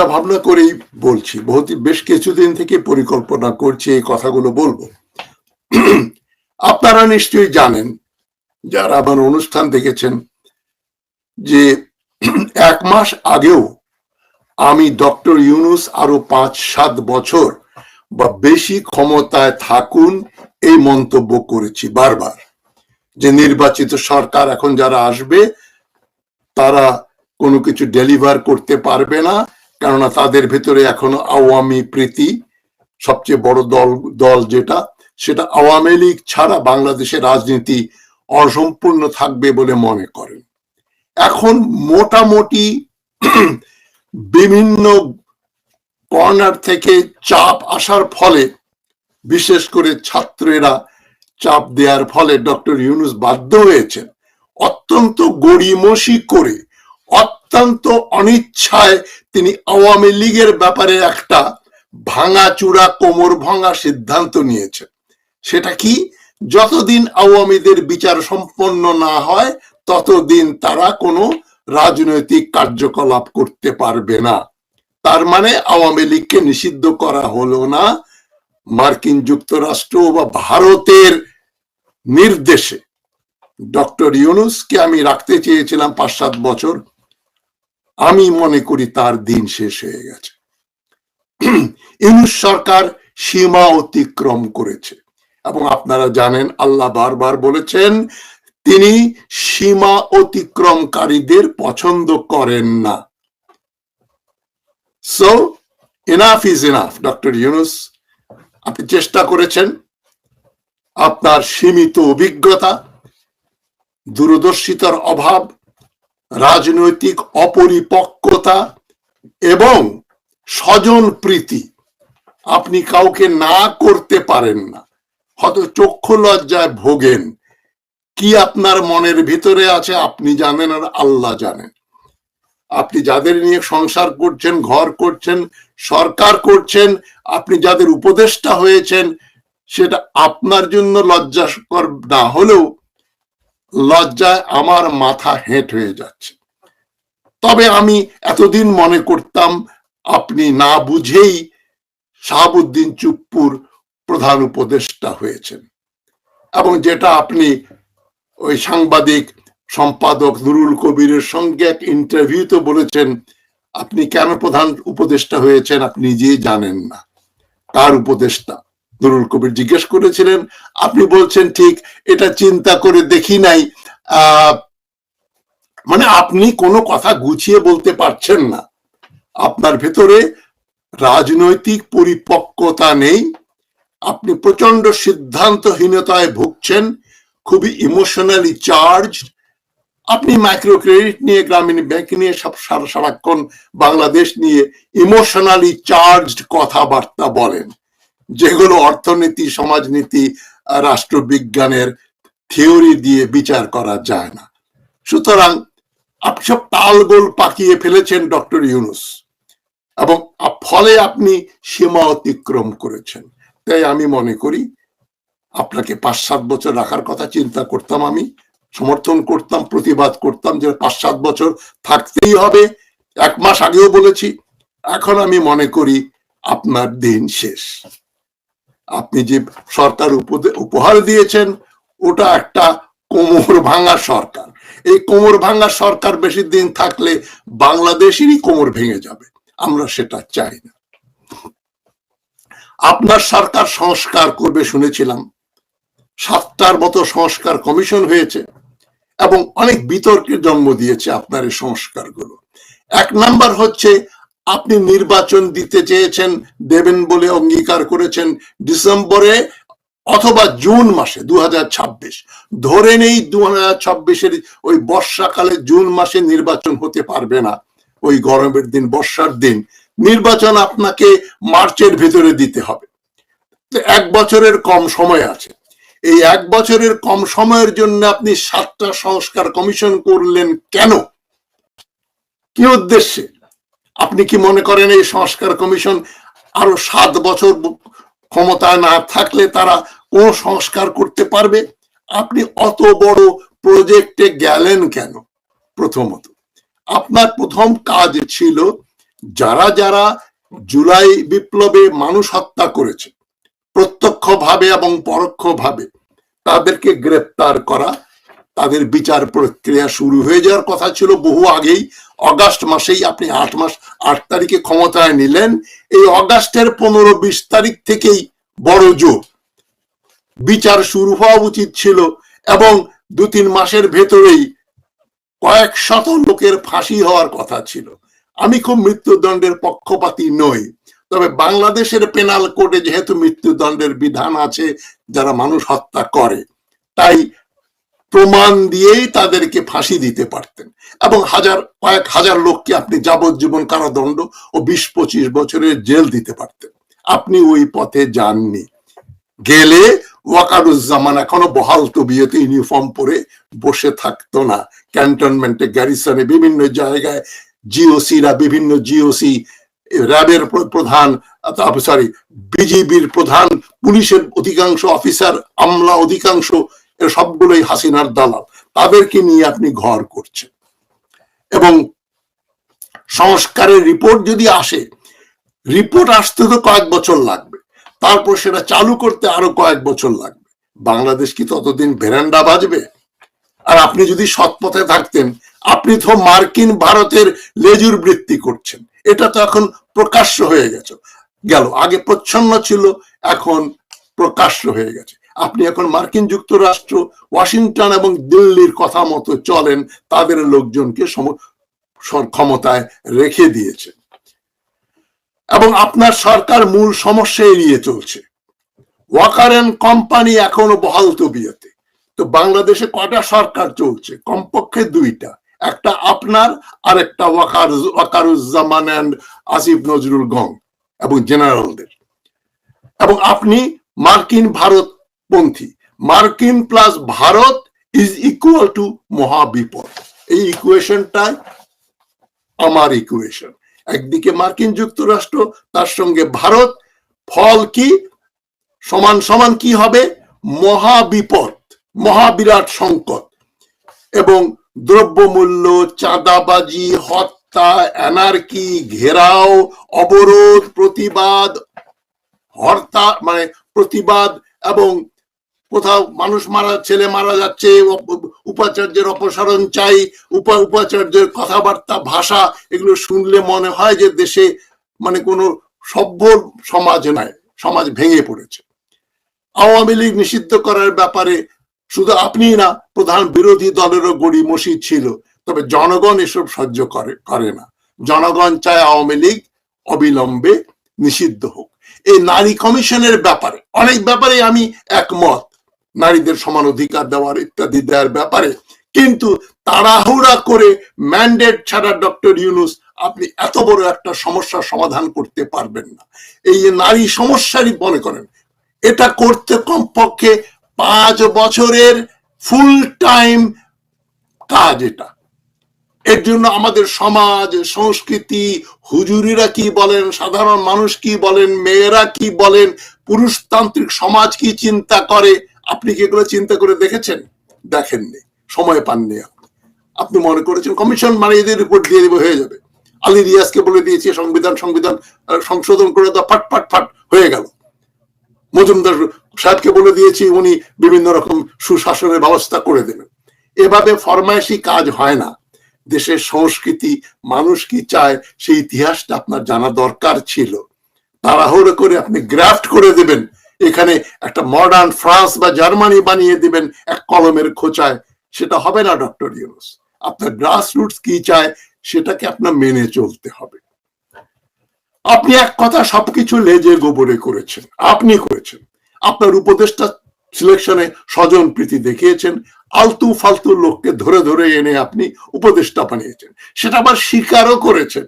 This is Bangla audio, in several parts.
চিন্তা ভাবনা করেই বলছি। বহুত, বেশ কিছুদিন থেকে পরিকল্পনা করছি এই কথাগুলো বলব। আপনারা নিশ্চয়ই জানেন, যারা আমার অনুষ্ঠান দেখেছেন, যে এক মাস আগেও আমি ডক্টর ইউনুস আরও পাঁচ সাত বছর বা বেশি ক্ষমতায় থাকুন এই মন্তব্য করেছি বারবার। যে নির্বাচিত সরকার এখন যারা আসবে, তারা কোনো কিছু ডেলিভার করতে পারবে না। কেননা তাদের ভেতরে এখনও আওয়ামী প্রীতি সবচেয়ে বড় দল দল যেটা, সেটা আওয়ামী লীগ ছাড়া বাংলাদেশের রাজনীতি অসম্পূর্ণ থাকবে বলে মনে করেন। এখন মোটামুটি বিভিন্ন কর্নার থেকে চাপ আসার ফলে, বিশেষ করে ছাত্রেরা চাপ দেওয়ার ফলে ডক্টর ইউনুস বাধ্য হয়েছেন অত্যন্ত গড়িমসি করে, অত্যন্ত অনিচ্ছায় তিনি আওয়ামী লীগের ব্যাপারে একটা ভাঙা চূড়া কোমর ভাঙা সিদ্ধান্ত নিয়েছেন সেটা কি? যতদিন আওয়ামীদের বিচার সম্পন্ন না হয়, ততদিন তারা কোনো রাজনৈতিক কার্যকলাপ করতে পারবে না। তার মানে আওয়ামী লীগকে নিষিদ্ধ করা হলো না। মার্কিন যুক্তরাষ্ট্র বা ভারতের নির্দেশে। ডক্টর ইউনুসকে আমি রাখতে চেয়েছিলাম পাঁচ সাত বছর। আমি মনে করি তার দিন শেষ হয়ে গেছে। ইউনুস সরকার সীমা অতিক্রম করেছে। এবং আপনারা জানেন, আল্লাহ বারবার বলেছেন, তিনি সীমা অতিক্রমকারীদের পছন্দ করেন না। So enough is enough doctor Yunus আপনি চেষ্টা করেছেন আপনার সীমিত অভিজ্ঞতা, দূরদর্শিতার অভাব রাজনৈতিক অপরিপক্কতা এবং স্বজন প্রীতি। আপনি কাউকে না করতে পারেন না, হয়তো চক্ষু লজ্জায় ভোগেন। কি আপনার মনের ভিতরে আছে আপনি জানেন আর আল্লাহ জানেন। আপনি যাদের নিয়ে সংসার করছেন, ঘর করছেন, সরকার করছেন, আপনি যাদের উপদেষ্টা হয়েছেন, সেটা আপনার জন্য লজ্জাকর না হলেও লজ্জায় আমার মাথা হেঁট হয়ে যাচ্ছে। তবে আমি এতদিন মনে করতাম, আপনি না বুঝেই শাহাবুদ্দিন চুপ্পুর প্রধান উপদেষ্টা হয়েছেন। এবং যেটা আপনি ওই সাংবাদিক সম্পাদক নুরুল কবিরের সঙ্গে এক ইন্টারভিউতে বলেছেন, আপনি কেন প্রধান উপদেষ্টা হয়েছেন আপনি নিজেই জানেন না। কার উপদেষ্টা? নুরুল কবির জিজ্ঞেস করেছিলেন, আপনি বলছেন ঠিক, এটা চিন্তা করে দেখি নাই। মানে আপনি কোনো কথা গুছিয়ে বলতে পারছেন না। আপনার ভেতরে রাজনৈতিক পরিপক্কতা নেই। আপনি প্রচণ্ড সিদ্ধান্তহীনতায় ভুগছেন, খুবই ইমোশনালি চার্জ আপনি মাইক্রো ক্রেডিট নিয়ে, গ্রামীণ ব্যাংক নিয়ে, সব সারা সারাক্ষণ বাংলাদেশ নিয়ে ইমোশনালি চার্জড কথাবার্তা বলেন। যেগুলো অর্থনীতি, সমাজনীতি, রাষ্ট্রবিজ্ঞানের থিওরি দিয়ে বিচার করা যায় না। সুতরাং আপনি সব তালগোল পাকিয়ে ফেলেছেন ডক্টর ইউনুস এবং ফলে আপনি সীমা অতিক্রম করেছেন। তাই আমি মনে করি, আপনাকে পাঁচ সাত বছর রাখার কথা চিন্তা করতাম আমি, সমর্থন করতাম, প্রতিবাদ করতাম যে পাঁচ সাত বছর থাকতেই হবে। এক মাস আগেও বলেছি, এখন আমি মনে করি আপনার দিন শেষ। আপনি যে সরকার উপহার দিয়েছেন, ওটা একটা কোমর ভাঙা সরকার। এই কোমর ভাঙা সরকার বেশি দিন থাকলে বাংলাদেশেরই কোমর ভেঙে যাবে। আমরা সেটা চাই না। আপনার সরকার সংস্কার করবে শুনেছিলাম। সাতটার মতো সংস্কার কমিশন হয়েছে এবং অনেক বিতর্কের জন্ম দিয়েছে আপনার এই সংস্কারগুলো। এক নাম্বার হচ্ছে আপনি নির্বাচন দিতে চেয়েছেন, দেবেন বলে অঙ্গীকার করেছেন ডিসেম্বরে অথবা জুন মাসে দু ধরে নেই দু হাজার ওই বর্ষাকালে জুন মাসে নির্বাচন হতে পারবে না। ওই গরমের দিন, বর্ষার দিন। নির্বাচন আপনাকে মার্চের ভেতরে দিতে হবে। এক বছরের কম সময় আছে। এই এক বছরের কম সময়ের জন্য আপনি সাতটা সংস্কার কমিশন করলেন কেন? কি উদ্দেশ্যে? আপনি কি মনে করেন এই সংস্কার কমিশন আরও সাত বছর ক্ষমতায় না থাকলে তারা কোন সংস্কার করতে পারবে? আপনি অত বড় প্রজেক্টে গেলেন কেন? প্রথমত, আপনার প্রথম কাজ ছিল যারা যারা জুলাই বিপ্লবে মানুষ হত্যা করেছে, প্রত্যক্ষভাবে এবং পরোক্ষভাবে তাদেরকে গ্রেপ্তার করা, তাদের বিচার প্রক্রিয়া শুরু হয়ে যাওয়ার কথা ছিল বহু আগেই। অগাস্ট মাসেই আপনি আট মাস, আট তারিখে ক্ষমতায় নিলেন। এই অগাস্টের পনেরো বিশ তারিখ থেকেই বড় জোর। বিচার শুরু হওয়া উচিত ছিল এবং দু তিন মাসের ভেতরেই কয়েক শত লোকের ফাঁসি হওয়ার কথা ছিল। আমি খুব মৃত্যুদণ্ডের পক্ষপাতী নই। তবে বাংলাদেশের পেনাল কোডে যেহেতু মৃত্যুদণ্ডের বিধান আছে, যারা মানুষ হত্যা করে, তাই প্রমাণ দিয়েই তাদেরকে ফাঁসি দিতে পারতেন। এবং হাজার, কয়েক হাজার লোককে আপনি যাবজ্জীবন কারাদণ্ড ও বিশ পঁচিশ বছরের জেল দিতে পারতেন। আপনি ওই পথে যাননি। গেলে ওয়াকারুজ্জামান এখনও বহাল তবিয়তে ইউনিফর্ম পরে বসে থাকতো না। ক্যান্টনমেন্টে গ্যারিসনে বিভিন্ন জায়গায় জিওসিরা, বিভিন্ন জিওসি র্যাবের প্রধান সরি বিজিবির প্রধান, পুলিশের অধিকাংশ অফিসার, আমলা অধিকাংশ সবগুলোই হাসিনার দালাল। তাদেরকে নিয়ে আপনি ঘর করছেন। এবং সংস্কারের রিপোর্ট যদি আসে, রিপোর্ট আসতে তো কয়েক বছর লাগবে। তারপর সেটা চালু করতে আরও কয়েক বছর লাগবে। বাংলাদেশ কি ততদিন ভেরান্ডা বাজবে? আর আপনি যদি সৎ পথে থাকতেন, আপনি তো মার্কিন ভারতের লেজুর বৃত্তি করছেন। এটা তো এখন প্রকাশ্য হয়ে গেছে। গেল, আগে প্রচ্ছন্ন ছিল, এখন প্রকাশ্য হয়ে গেছে। আপনি এখন মার্কিন যুক্তরাষ্ট্র, ওয়াশিংটন এবং দিল্লির কথা মতো চলেন, তাদের লোকজনকে ক্ষমতায় রেখে দিয়েছে এবং আপনার সরকার মূল সমস্যা এড়িয়ে চলছে। ওয়াকার অ্যান্ড কোম্পানি এখনও বহাল তবিয়তে। তো বাংলাদেশে কটা সরকার চলছে? কমপক্ষে দুইটা। একটা আপনার আর একটা ওয়াকার, ওয়াকারুজ্জামান অ্যান্ড আসিফ নজরুল গং এবং জেনারেলদের। এবং আপনি মার্কিন ভারত পন্থী। মার্কিন plus Bharat is equal to মহাবিপদ। এই ইকুয়েশনটাই আমার ইকুয়েশন একদিকে মার্কিন যুক্তরাষ্ট্র, তার সঙ্গে ভারত। ফল কি? সমান সমান কি হবে? মহাবিপদ, মহাবিরাট সংকট। এবং দ্রব্যমূল্য, চাঁদাবাজি, হত্যা অ্যানার্কি ঘেরাও, অবরোধ, প্রতিবাদ হরতাল মানে প্রতিবাদ এবং কোথাও মানুষ মারা, ছেলে মারা যাচ্ছে উপাচার্যের অপসারণ চাই, উপা, উপাচার্যের কথাবার্তা, ভাষা, এগুলো শুনলে মনে হয় যে দেশে মানে কোনো সভ্য সমাজ নয়, সমাজ ভেঙে পড়েছে। আওয়ামী লীগ নিষিদ্ধ করার ব্যাপারে শুধু আপনিই না, প্রধান বিরোধী দলেরও গড়িমসি ছিল, তবে জনগণ এসব সহ্য করে করে না। জনগণ চায় আওয়ামী লীগ অবিলম্বে নিষিদ্ধ হোক। এই নারী কমিশনের ব্যাপারে, অনেক ব্যাপারে আমি একমত নারীদের সমান অধিকার দেওয়ার ইত্যাদি দেওয়ার ব্যাপারে। কিন্তু তাড়াহুড়া করে ম্যান্ডেট ছাড়া ডক্টর ইউনুস আপনি এত বড় একটা সমস্যার সমাধান করতে পারবেন না। এই নারী সমস্যারই মনে করেন, এটা করতে কমপক্ষে পাঁচ বছরের ফুল টাইম কাজ এটা। এর জন্য আমাদের সমাজ, সংস্কৃতি, হুজুরিরা কি বলেন, সাধারণ মানুষ কি বলেন, মেয়েরা কি বলেন, পুরুষতান্ত্রিক সমাজ কি চিন্তা করে আপনি কি এগুলো চিন্তা করে দেখেছেন? দেখেননি। সময় পাননি আপনি। আপনি মনে করেছেন কমিশন মানে এদের রিপোর্ট দিয়ে দেবে, হয়ে যাবে। আলী রিয়াজকে বলে দিয়েছে, সংবিধান সংবিধান সংশোধন করে দাও, ফাট ফাট ফাট, হয়ে গেল। মজুমদার সাহেবকে বলে দিয়েছি, উনি বিভিন্ন রকম সুশাসনের ব্যবস্থা করে দেবেন। এভাবে ফরমায়েশি কাজ হয় না। দেশের সংস্কৃতি, মানুষ কি চায়, সেই ইতিহাসটা আপনার জানা দরকার ছিল। তাড়াহুড়ো করে আপনি গ্রাফট করে দেবেন এখানে একটা মডার্ন ফ্রান্স বা জার্মানি বানিয়ে দিবেন এক কলমের খোঁচায়। সেটা হবে না ডক্টর ইউনুস আপনার গ্রাস রুটস কি চায়, সেটাকে আপনার মেনে চলতে হবে। আপনি এক কথা সবকিছু লেজে গোবরে করেছেন, আপনি করেছেন। আপনার উপদেষ্টা সিলেকশনে স্বজন প্রীতি দেখিয়েছেন, আলতু ফালতু লোককে ধরে ধরে এনে আপনি উপদেষ্টা বানিয়েছেন। সেটা আবার স্বীকারও করেছেন।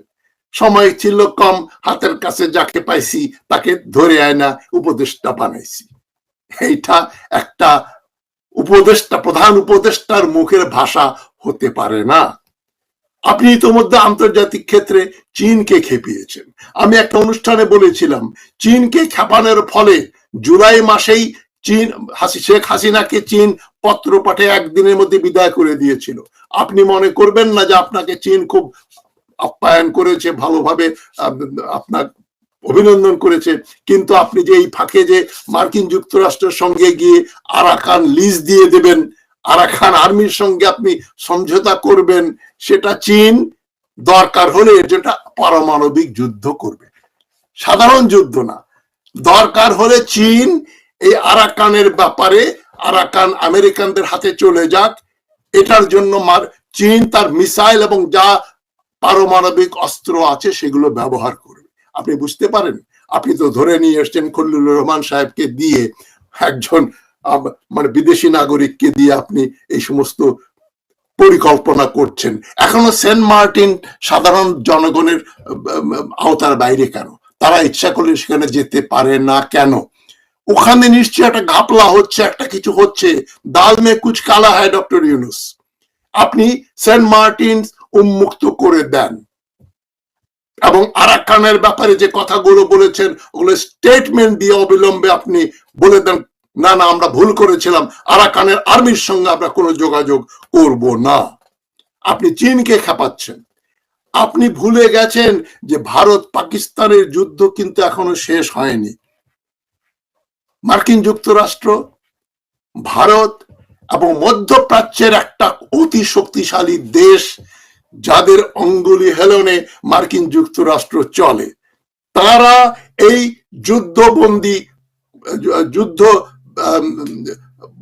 সময় ছিল কম, হাতের কাছে যাকে পাইছি তাকে ধরে আয় না উপদেষ্টা বানাইছি। এইটা একটা উপদেষ্টা, প্রধান উপদেষ্টার মুখের ভাষা হতে পারে না। আপনি ইতোমধ্যে আন্তর্জাতিক ক্ষেত্রে চীনকে খেপিয়েছেন। আমি একটা অনুষ্ঠানে বলেছিলাম, চীনকে খেপানোর ফলে জুলাই মাসেই চীন, হাসি, শেখ হাসিনাকে চীন পত্র পাঠে একদিনের মধ্যে বিদায় করে দিয়েছিল। আপনি মনে করবেন না যে আপনাকে চীন খুব আপ্যায়ন করেছে, ভালোভাবে আপনার অভিনন্দন করেছে। কিন্তু আপনি যে এই ফাঁকে যে মার্কিন যুক্তরাষ্ট্রের সঙ্গে গিয়ে আরাকান লিজ দিয়ে দেবেন, আরাকান আর্মির সঙ্গে আপনি সমঝোতা করবেন, সেটা চীন দরকার হলে জন্য পারমাণবিক যুদ্ধ করবে। সাধারণ যুদ্ধ না। দরকার হলে চীন এই আরাকানের ব্যাপারে আরাকান আমেরিকানদের হাতে চলে যাক। এটার জন্য চীন তার মিসাইল এবং যা পারমাণবিক অস্ত্র আছে, সেগুলো ব্যবহার করবে। আপনি বুঝতে পারেন? আপনি তো ধরে নিয়ে এসছেন খল্লুর রহমান সাহেবকে দিয়ে একজন মানে বিদেশি নাগরিককে দিয়ে আপনি এই সমস্ত পরিকল্পনা করছেন। এখনও সেন্ট মার্টিন সাধারণ জনগণের আওতার বাইরে কেন? তারা ইচ্ছা করলে সেখানে যেতে পারে না কেন? ওখানে নিশ্চয়ই একটা ঘাপলা হচ্ছে, একটা কিছু হচ্ছে। দাল মে কুচ কালা হয় ডক্টর ইউনুস। আপনি সেন্ট মার্টিন উন্মুক্ত করে দেন। এবং আরাকানের ব্যাপারে যে কথাগুলো বলেছেন, ওগুলো স্টেটমেন্ট দিয়ে অবিলম্বে আপনি বলে দেন, না না, আমরা ভুল করেছিলাম। আরাকানের আর্মির সঙ্গে আমরা কোনো যোগাযোগ করব না। আপনি চীনকে খেপাচ্ছেন। আপনি ভুলে গেছেন যে ভারত পাকিস্তানের যুদ্ধ কিন্তু এখনও শেষ হয়নি। মার্কিন যুক্তরাষ্ট্র, ভারত এবং মধ্যপ্রাচ্যের একটা অতি শক্তিশালী দেশ যাদের অঙ্গুলি হেলনে মার্কিন যুক্তরাষ্ট্র চলে, তারা এই যুদ্ধবন্দি, যুদ্ধ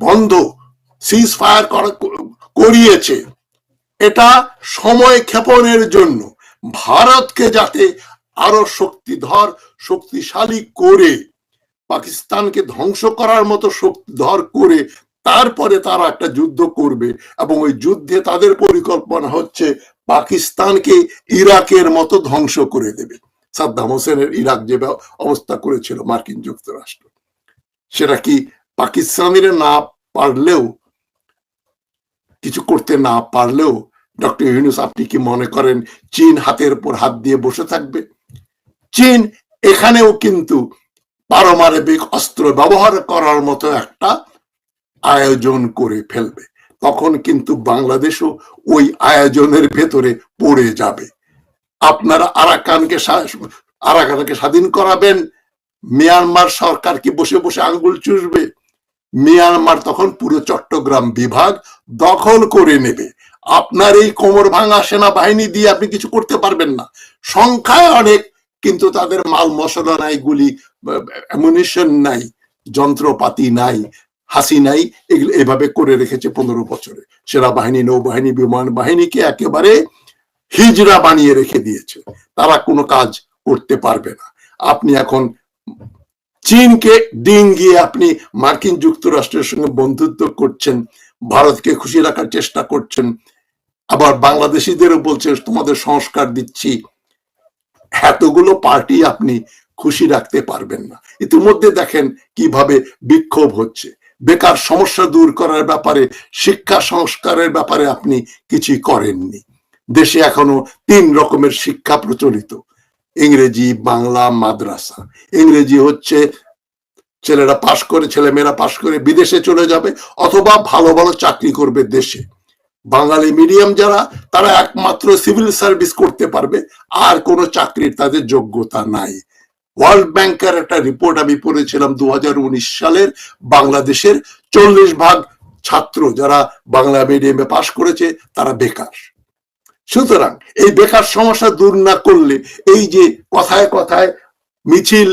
বন্ধ সিজ ফায়ার করিয়েছে। এটা সময় ক্ষেপণের জন্য। ভারতকে যাতে আরও শক্তিধর, শক্তিশালী করে, পাকিস্তানকে ধ্বংস করার মতো শক্তিধর করে তারপরে তারা একটা যুদ্ধ করবে এবং ওই যুদ্ধে তাদের পরিকল্পনা হচ্ছে পাকিস্তানকে ইরাকের মতো ধ্বংস করে দেবে। সাদ্দাম হোসেনের ইরাক যে অবস্থা করেছিল মার্কিন যুক্তরাষ্ট্র। সেটা কি পাকিস্তানিরা না পারলেও, কিছু করতে না পারলেও, ডক্টর ইউনুস, আপনি কি মনে করেন চীন হাতের উপর হাত দিয়ে বসে থাকবে? চীন এখানেও কিন্তু পারমাণবিক অস্ত্র ব্যবহার করার মতো একটা আয়োজন করে ফেলবে। তখন কিন্তু বাংলাদেশও ওই আয়োজনের ভেতরে পড়ে যাবে। আপনারা আরাকানকে আরাকানকে স্বাধীন করাবেন। মিয়ানমার সরকার কি বসে বসে আঙ্গুল চুষবে? মিয়ানমার তখন পুরো চট্টগ্রাম বিভাগ দখল করে নেবে। আপনার এই কোমর ভাঙা সেনাবাহিনী দিয়ে আপনি কিছু করতে পারবেন না। সংখ্যায় অনেক, কিন্তু তাদের মাল মশলা নাই, গুলি অ্যামুনিশন নাই, যন্ত্রপাতি নাই হাসি নাই এগুলো এভাবে করে রেখেছে পনেরো বছরে। সেনাবাহিনী, নৌবাহিনী, বিমান বাহিনীকে একেবারে হিজড়া বানিয়ে রেখে দিয়েছে। তারা কোনো কাজ করতে পারবে না। আপনি এখন চীনকে ডিঙ্গিয়ে আপনি মার্কিন যুক্তরাষ্ট্রের সঙ্গে বন্ধুত্ব করছেন, ভারতকে খুশি রাখার চেষ্টা করছেন, আবার বাংলাদেশিদেরও বলছে, তোমাদের সংস্কার দিচ্ছি। এতগুলো পার্টি আপনি খুশি রাখতে পারবেন না। ইতিমধ্যে দেখেন কীভাবে বিক্ষোভ হচ্ছে। বেকার সমস্যা দূর করার ব্যাপারে, শিক্ষা সংস্কারের ব্যাপারে আপনি কিছুই করেননি। দেশে এখনও তিন রকমের শিক্ষা প্রচলিত। ইংরেজি, বাংলা, মাদ্রাসা। ইংরেজি হচ্ছে ছেলেরা পাশ করে, ছেলেমেয়েরা পাশ করে বিদেশে চলে যাবে অথবা ভালো ভালো চাকরি করবে দেশে। বাঙালি মিডিয়াম যারা, তারা একমাত্র সিভিল সার্ভিস করতে পারবে, আর কোনো চাকরির তাদের যোগ্যতা নাই। ওয়ার্ল্ড ব্যাংকের একটা রিপোর্ট আমি পড়েছিলাম দু হাজার উনিশ সালের বাংলাদেশের চল্লিশ ভাগ ছাত্র যারা বাংলা মিডিয়ামে পাশ করেছে, তারা বেকার। সুতরাং এই বেকার সমস্যা দূর না করলে এই যে কথায় কথায় মিছিল,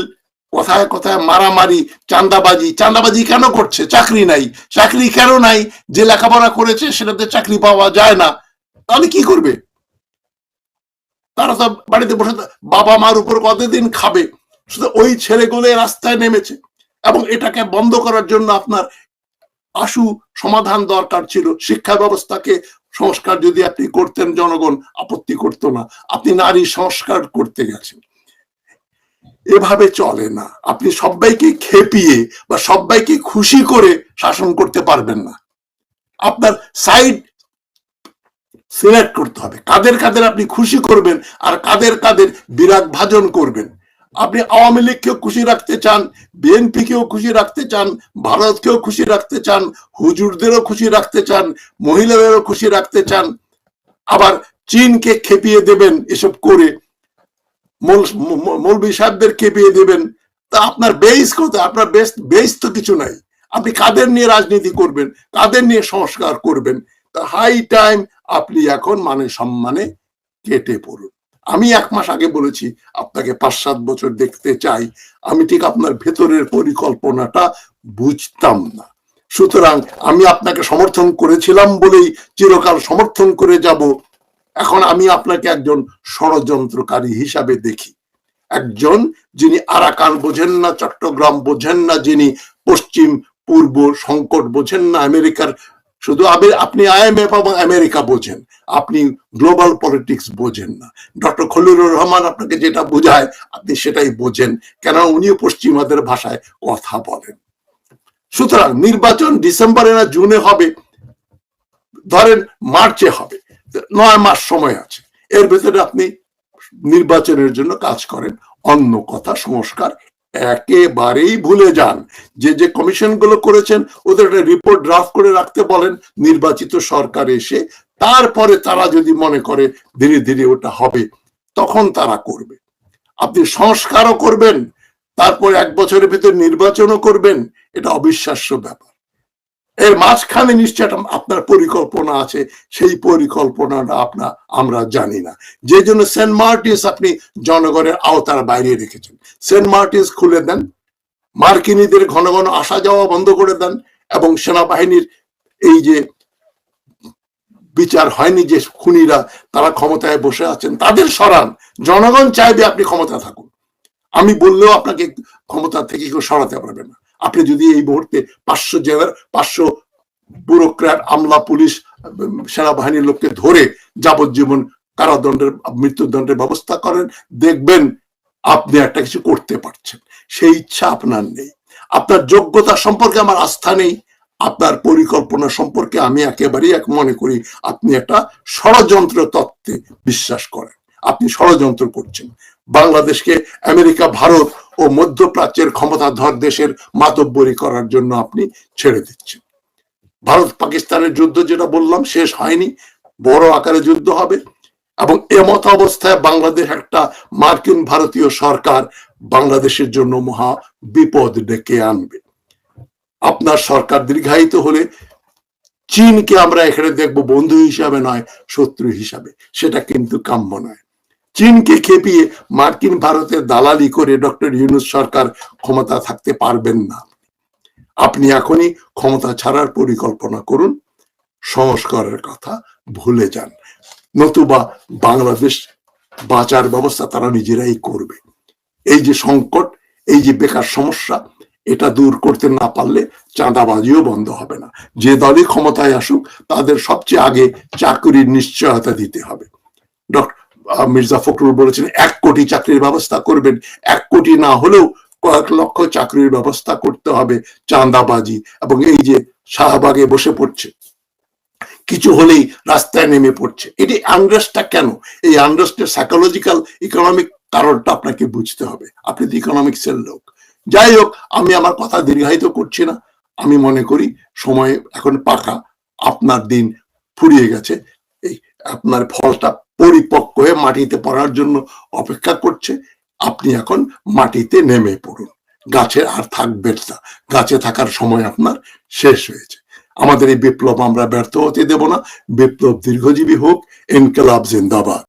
কথায় কথায় মারামারি চান্দাবাজি চান্দাবাজি কেন করছে? চাকরি নাই। চাকরি কেন নাই? যে লেখাপড়া করেছে, সেটাতে চাকরি পাওয়া যায় না। তাহলে কি করবে? তারা তো বাড়িতে বসে বাবা মার উপর কতদিন খাবে? শুধু ওই ছেলেগুলো রাস্তায় নেমেছে এবং এটাকে বন্ধ করার জন্য আপনার আশু সমাধান দরকার ছিল। শিক্ষা ব্যবস্থাকে সংস্কার যদি আপনি করতেন জনগণ আপত্তি করতো না। আপনি নারী সংস্কার করতে গেছেন। এভাবে চলে না। আপনি সবাইকে খেপিয়ে বা সবাইকে খুশি করে শাসন করতে পারবেন না। আপনার সাইড সিলেক্ট করতে হবে। কাদের কাদের আপনি খুশি করবেন আর কাদের কাদের বিরাট ভাজন করবেন। আপনি আওয়ামী লীগকেও খুশি রাখতে চান, বিএনপিকেও খুশি রাখতে চান, ভারতকেও খুশি রাখতে চান, হুজুরদেরও খুশি রাখতে চান, মহিলাদেরও খুশি রাখতে চান, আবার চীনকে খেপিয়ে দেবেন এসব করে মৌলবী সাহেবদের খেপিয়ে দেবেন, তা আপনার বেস কোথায়? আপনার বেস বেস তো কিছু নাই। আপনি কাদের নিয়ে রাজনীতি করবেন? কাদের নিয়ে সংস্কার করবেন? তা হাই টাইম আপনি এখন মানে সম্মানে কেটে পড়ুন। আমি এক মাস আগে বলেছি, আপনাকে পাঁচ সাত বছর দেখতে চাই। আমি ঠিক আপনার ভেতরের পরিকল্পনাটা বুঝতাম না। সুতরাং আমি আপনাকে সমর্থন করেছিলাম বলেই চিরকাল সমর্থন করে যাব। এখন আমি আপনাকে একজন ষড়যন্ত্রকারী হিসাবে দেখি। একজন যিনি আরাকান বোঝেন না, চট্টগ্রাম বোঝেন না, যিনি পশ্চিম, পূর্ব সংকট বোঝেন না, আমেরিকার শুধু আপনি আইএমএফ এবং আমেরিকা বোঝেন, আপনি গ্লোবাল পলিটিক্স বোঝেন না। ডক্টর খলিলুর রহমান আপনাকে যেটা বোঝায়, আপনি সেটাই বোঝেন, কেন উনিও পশ্চিমাদের ভাষায় কথা বলেন। সুতরাং নির্বাচন ডিসেম্বরে না জুনে হবে, ধরেন মার্চে হবে, নয় মাস সময় আছে। এর ভেতরে আপনি নির্বাচনের জন্য কাজ করেন, অন্য কথা, সংস্কার একেবারেই ভুলে যান। যে যে কমিশনগুলো করেছেন, ওদের একটা রিপোর্ট ড্রাফট করে রাখতে বলেন, নির্বাচিত সরকার এসে তারপরে তারা যদি মনে করে ধীরে ধীরে ওটা হবে, তখন তারা করবে। আপনি সংস্কারও করবেন, তারপর এক বছরের ভিতরে নির্বাচনও করবেন, এটা অবিশ্বাস্য ব্যাপার। এর মাঝখানে নিশ্চয় একটা আপনার পরিকল্পনা আছে, সেই পরিকল্পনাটা আপনার আমরা জানি না। যে জন্য সেন্ট মার্টিন্স আপনি জনগণের আওতার বাইরে রেখেছেন। সেন্ট মার্টিন্স খুলে দেন, মার্কিনীদের ঘন ঘন আসা যাওয়া বন্ধ করে দেন, এবং সেনাবাহিনীর এই যে বিচার হয়নি যে খুনিরা তারা ক্ষমতায় বসে আছেন, তাদের সরান। জনগণ চাইবে আপনি ক্ষমতা থাকুন। আমি বললেও আপনাকে ক্ষমতা থেকে কেউ সরাতে পারবে না। আপনি যদি এই মুহূর্তে পাঁচশো জেলার, পাঁচশো ব্যুরোক্র্যাট, আমলা পুলিশ, সেনাবাহিনীর লোককে ধরে যাবজ্জীবন কারাদণ্ডের, মৃত্যুদণ্ডের ব্যবস্থা করেন, দেখবেন আপনি একটা কিছু করতে পারছেন। সেই ইচ্ছা আপনার নেই। আপনার যোগ্যতা সম্পর্কে আমার আস্থা নেই। আপনার পরিকল্পনা সম্পর্কে আমি একেবারেই এক মনে করি, আপনি একটা ষড়যন্ত্র তত্ত্বে বিশ্বাস করেন। আপনি ষড়যন্ত্র করছেন। বাংলাদেশকে, আমেরিকা, ভারত ও মধ্যপ্রাচ্যের ক্ষমতাধর দেশের মাতব্বরি করার জন্য আপনি ছেড়ে দিচ্ছেন। ভারত পাকিস্তানের যুদ্ধ যেটা বললাম শেষ হয়নি, বড় আকারে যুদ্ধ হবে এবং এমত অবস্থায় বাংলাদেশ একটা মার্কিন ভারতীয় সরকার বাংলাদেশের জন্য মহা বিপদ ডেকে আনবে। আপনার সরকার দীর্ঘায়িত হলে চীনকে আমরা এখানে দেখব বন্ধু হিসাবে নয় শত্রু হিসাবে। সেটা কিন্তু কাম্য নয়। চীনকে খেপিয়ে মার্কিন ভারতের দালালি করে ডক্টর ইউনুস সরকার ক্ষমতা থাকতে পারবেন না। আপনি এখনই ক্ষমতা ছাড়ার পরিকল্পনা করুন। সংস্কারের কথা ভুলে যান। নতুবা বাংলাদেশ বাঁচার ব্যবস্থা তারা নিজেরাই করবে। এই যে সংকট, এই যে বেকার সমস্যা, এটা দূর করতে না পারলে চাঁদাবাজিও বন্ধ হবে না। যে দলই ক্ষমতায় আসুক, তাদের সবচেয়ে আগে চাকরির নিশ্চয়তা দিতে হবে। ডক্টর মির্জা ফখরুল বলেছেন, এক কোটি চাকরির ব্যবস্থা করবেন। এক কোটি না হলেও কয়েক লক্ষ চাকরির ব্যবস্থা করতে হবে চাঁদাবাজি এবং এই যে শাহবাগে বসে পড়ছে। কিছু হলেই রাস্তায় নেমে পড়ছে। এটি আনরেস্টটা কেন? এই আনরেস্টের সাইকোলজিক্যাল ইকোনমিক কারণটা আপনাকে বুঝতে হবে। আপনি তো ইকোনমিক্সের লোক। যাই হোক, আমি আমার কথা দীর্ঘায়িত করছি না। আমি মনে করি সময় এখন পাকা। আপনার দিন ফুরিয়ে গেছে। এই আপনার ফলটা পরিপক্ক হয়ে মাটিতে পড়ার জন্য অপেক্ষা করছে, আপনি এখন মাটিতে নেমে পড়ুন। গাছে আর থাকবে না। গাছে থাকার সময় আপনার শেষ হয়েছে। আমাদের এই বিপ্লব আমরা ব্যর্থ হতে দেব না। বিপ্লব দীর্ঘজীবী হোক। ইনকলাব জিন্দাবাদ।